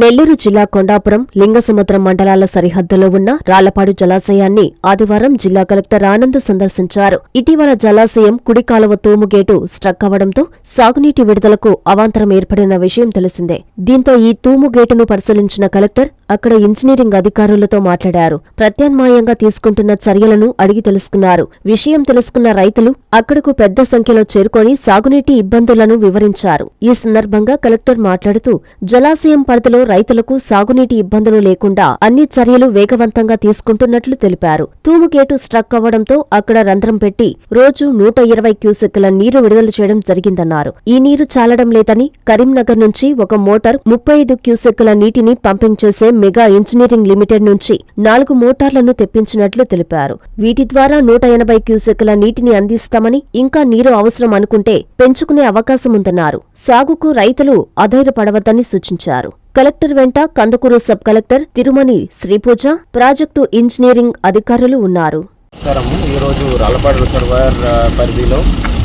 నెల్లూరు జిల్లా కొండాపురం లింగసముద్రం మండలాల సరిహద్దులో ఉన్న రాళ్ళపాడు జలాశయాన్ని ఆదివారం జిల్లా కలెక్టర్ ఆనంద్ సందర్శించారు. ఇటీవల జలాశయం కుడికాలువ తూముగేటు స్ట్రక్ అవడంతో సాగునీటి విడుదలకు అవాంతరం ఏర్పడిన విషయం తెలిసిందే. దీంతో ఈ తూముగేటును పరిశీలించిన కలెక్టర్ అక్కడ ఇంజనీరింగ్ అధికారులతో మాట్లాడారు. ప్రత్యామ్నాయంగా తీసుకుంటున్న చర్యలను అడిగి తెలుసుకున్నారు. విషయం తెలుసుకున్న రైతులు అక్కడకు పెద్ద సంఖ్యలో చేరుకొని సాగునీటి ఇబ్బందులను వివరించారు. ఈ సందర్భంగా కలెక్టర్ మాట్లాడుతూ జలాశయం పరిధిలో రైతులకు సాగునీటి ఇబ్బందులు లేకుండా అన్ని చర్యలు వేగవంతంగా తీసుకుంటున్నట్లు తెలిపారు. తూముగేటు స్ట్రక్ అవ్వడంతో అక్కడ రంధ్రం పెట్టి రోజు నూట ఇరవై క్యూసెక్కుల నీరు విడుదల చేయడం జరిగిందన్నారు. ఈ నీరు చాలడం లేదని కరీంనగర్ నుంచి ఒక మోటార్ ముప్పై ఐదు క్యూసెక్కుల నీటిని పంపింగ్ చేసే మెగా ఇంజనీరింగ్ లిమిటెడ్ నుంచి నాలుగు మోటార్లను తెప్పించినట్లు తెలిపారు. వీటి ద్వారా నూట ఎనభై క్యూసెక్కుల నీటిని అందిస్తామని ఇంకా నీరు అవసరం అనుకుంటే పెంచుకునే అవకాశముందన్నారు. సాగుకు రైతులు అధైర్యపడవద్దని సూచించారు. కలెక్టర్ వెంట Kandukur sub collector Tirumani Sripuja project engineering అధికారులు ఉన్నారు. ఈరోజు రాళ్ళపాడు రిజర్వాయర్ పరిధిలో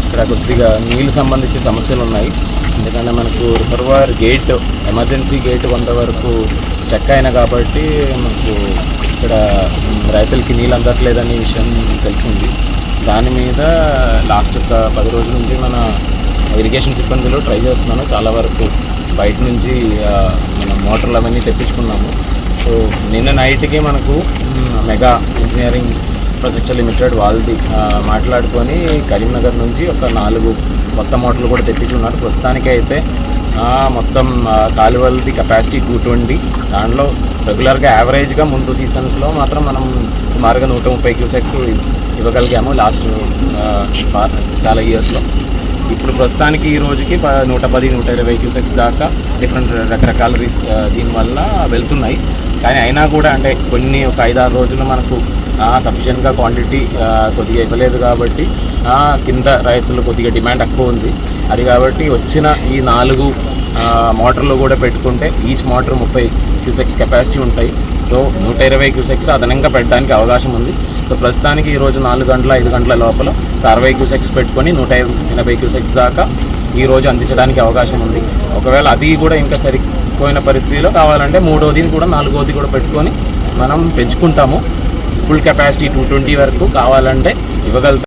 ఇక్కడ కొద్దిగా నీళ్ళు సంబంధించి సమస్యలు ఉన్నాయి. ఎందుకంటే మనకు రిజర్వాయర్ గేట్ ఎమర్జెన్సీ గేట్ కొంతవరకు స్టక్ అయిన కాబట్టి మనకు ఇక్కడ రైతులకి నీళ్ళు అందట్లేదనే విషయం తెలిసింది. దాని మీద లాస్ట్ ఒక పది రోజుల నుంచి మన ఇరిగేషన్ సిబ్బందిలో ట్రై చేస్తున్నాను. చాలా వరకు బయట నుంచి మన మోటార్లు అవన్నీ తెప్పించుకున్నాము. సో నిన్న నైట్కి మనకు మెగా ఇంజనీరింగ్ ఇన్ఫ్రాస్ట్రక్చర్ లిమిటెడ్ వాళ్ళది మాట్లాడుకొని కరీంనగర్ నుంచి ఒక నాలుగు కొత్త మోటార్లు కూడా తెప్పించుకున్నారు. ప్రస్తుతానికి అయితే మొత్తం ఆ, కాలువలది కెపాసిటీ టూ ట్వంటీ. దాంట్లో రెగ్యులర్గా యావరేజ్గా ముందు సీజన్స్లో మాత్రం మనం సుమారుగా నూట ముప్పై క్యూసెక్స్ ఇవ్వగలిగాము లాస్ట్ చాలా ఇయర్స్లో ఇప్పుడు ప్రస్తుతానికి ఈ రోజుకి ప- నూట పది నూట ఇరవై క్యూసెక్స్ దాకా డిఫరెంట్ రకరకాల రిస్ దీనివల్ల వెళ్తున్నాయి. కానీ అయినా కూడా అంటే కొన్ని ఒక ఐదారు రోజులు మనకు సఫిషియెంట్గా క్వాంటిటీ కొద్దిగా ఇవ్వలేదు కాబట్టి కింద రైతులు కొద్దిగా డిమాండ్ ఎక్కువ ఉంది. అది కాబట్టి వచ్చిన ఈ నాలుగు మోటార్లు కూడా పెట్టుకుంటే ఈచ్ మోటార్ ముప్పై క్యూసెక్స్ కెపాసిటీ ఉంటాయి. సో నూట ఇరవై క్యూసెక్స్ అదనంగా పెట్టడానికి అవకాశం ఉంది. సో ప్రస్తుతానికి ఈరోజు నాలుగు గంటల ఐదు గంటల లోపల అరవై క్యూసెక్స్ పెట్టుకొని నూట ఎనభై క్యూసెక్స్ దాకా ఈరోజు అందించడానికి అవకాశం ఉంది. ఒకవేళ అది కూడా ఇంకా సరిపోయిన పరిస్థితిలో కావాలంటే మూడోది కూడా నాలుగోది కూడా పెట్టుకొని మనం పెంచుకుంటాము. ఫుల్ కెపాసిటీ టూ ట్వంటీ వరకు కావాలంటే ఇవ్వగలుగుతాం.